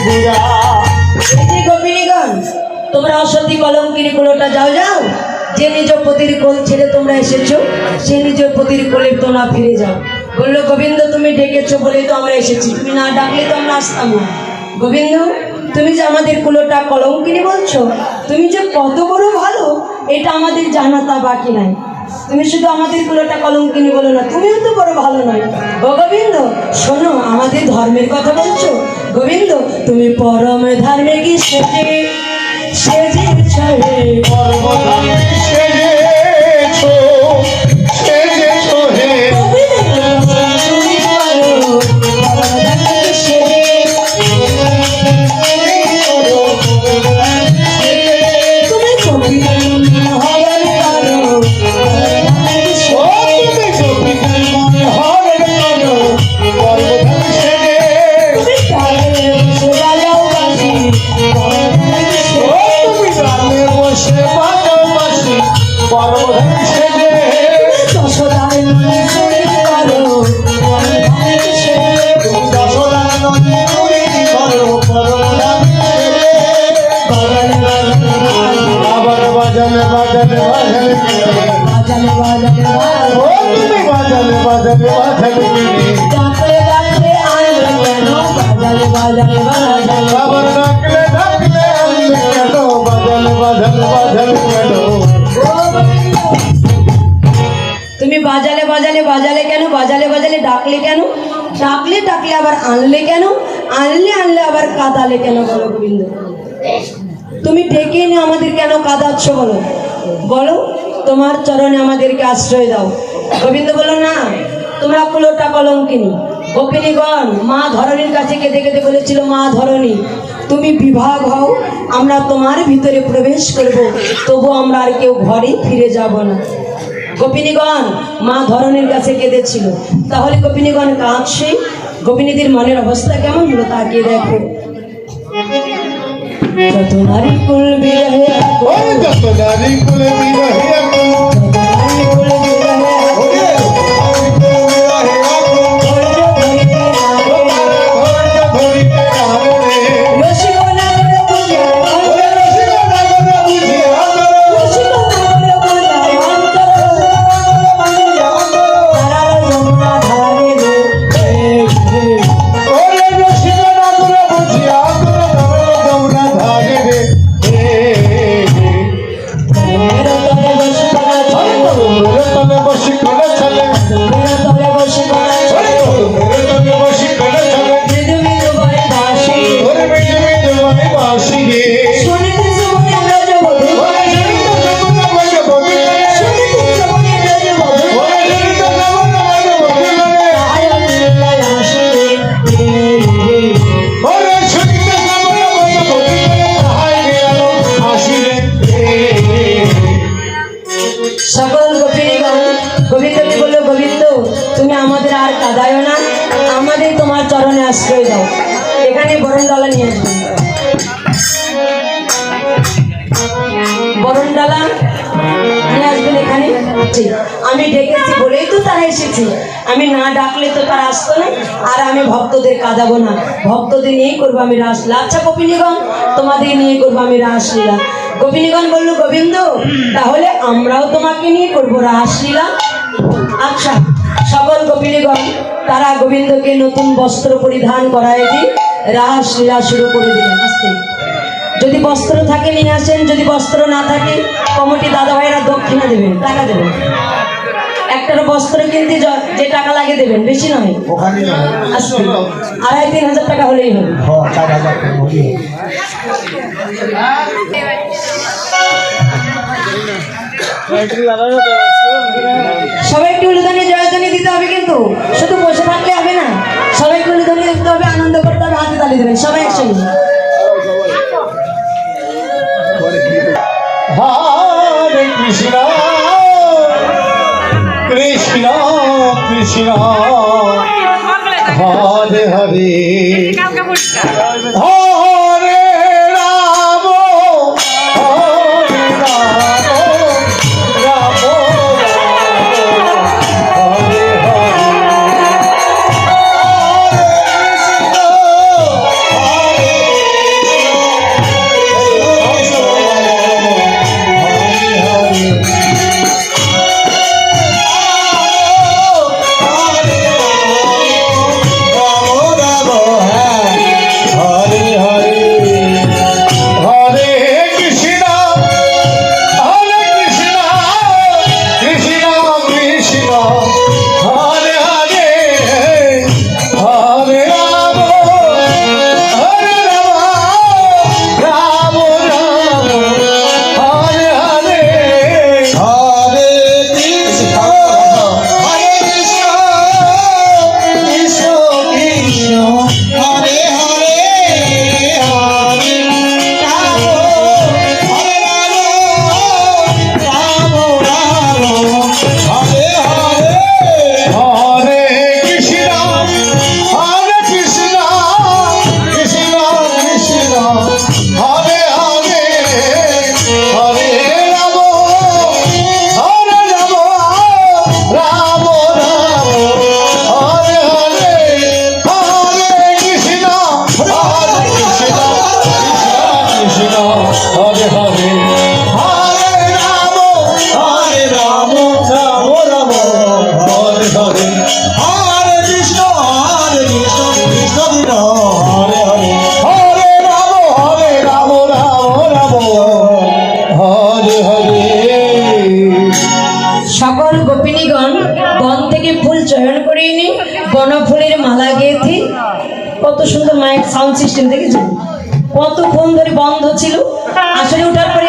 ত্রিপুরা গোপিনীগঞ্জ তোমরা অসতি কলঙ্কিনী কোলোটা যাও যাও। যে নিজ পতির কোল ছেড়ে তোমরা এসেছ, সে নিজ পতির কোলে তোমরা ফিরে যাও। বলল, গোবিন্দ, তুমি ডেকেছো বলেই তো আমরা এসেছি। তুমি না ডাকলে তো আমরা আসতাম গোবিন্দ, তুমি যে আমাদের কুলোটা কলঙ্কিনী বলছো, তুমি যে কত বড় ভালো, এটা আমাদের জানা তা বাকি নাই। তুমি শুধু আমাদের কুলোটা কলঙ্কিনী বলো না, তুমিও তো বড় ভালো নয়। গোবিন্দ, শোনো, আমাদের ধর্মের কথা বলছো গোবিন্দ তুমি পরম ধার্মিক সেজে সেজে ছড়ে পরম ধর্মে সেজেছো, পর্বতাকে বাজালে কেন? বাজালে বাজালে ডাকলে কেন? ডাকলে ডাকলে আবার আনলে কেন? আনলে আনলে আবার কাদালে কেন বলো গোবিন্দ? তুমি ডেকে এনে আমাদের কেন কাদাচ্ছ বলো? বলো, তোমার চরণে আমাদেরকে আশ্রয় দাও। গোবিন্দ বলো, না, তোমরা কুলোটা কলঙ্কিনী। গোপিনীগণ, মা ধরণীর কাছে কেঁদে কেঁদে বলেছিল, মা ধরণী, তুমি বিভাগ হও, আমরা তোমার ভিতরে প্রবেশ করব, তবু আমরা আর কেউ ঘরে ফিরে যাব না। গোপিনীগণ, মা ধরনের কাছে কেঁদেছিল। তাহলে গোপিনীগণ কাঁদছে। গোপিনীদের মনের অবস্থা কেমন হলো তাকিয়ে দেখো। যত নারী কুল ওই যত নারী কুল বিরহে এখানে বরণডালা নিয়ে আসবেন বরণডালা নিয়ে আসবেন এখানে? আমি ডেকেছি বলেই তো তারা এসেছে। আমি না ডাকলে তো তারা আসতো না। আর আমি ভক্তদের কাঁদাবো না। ভক্তদের নিয়েই করব আমি রাসলীলা আচ্ছা গোপিনীগণ, তোমাদের নিয়ে করব আমি রাসলীলা গোপিনীগণ বলল, গোবিন্দ, তাহলে আমরাও তোমাকে নিয়ে করব রাসলীলা আচ্ছা সকল গোপিনীগণ, তারা গোবিন্দকে নতুন বস্ত্র পরিধান করায় দিয়ে রাসলীলা শুরু করে দিলেন আস্তে। যদি বস্ত্র থাকে নিয়ে আসেন। যদি বস্ত্র না থাকে কমিটি দাদা ভাইরা দক্ষিণা দেবেন টাকা দেবেন। একটা বস্ত্র কিনতে যে টাকা লাগে দেবেন বেশি নয়। আড়াই তিন হাজার টাকা হলেই হবে। সবাই একটু উলুদানি জয়দানি দিতে হবে কিন্তু। শুধু বসে থাকলে তালি দেবেন সবাই একসঙ্গে। হরে কৃষ্ণ কৃষ্ণ কৃষ্ণ। হরে হরে। হরে কত সুন্দর মায়ের সাউন্ড সিস্টেম দেখেছেন কতক্ষণ ধরে বন্ধ ছিল। হ্যাঁ। আসলে ওঠার পরে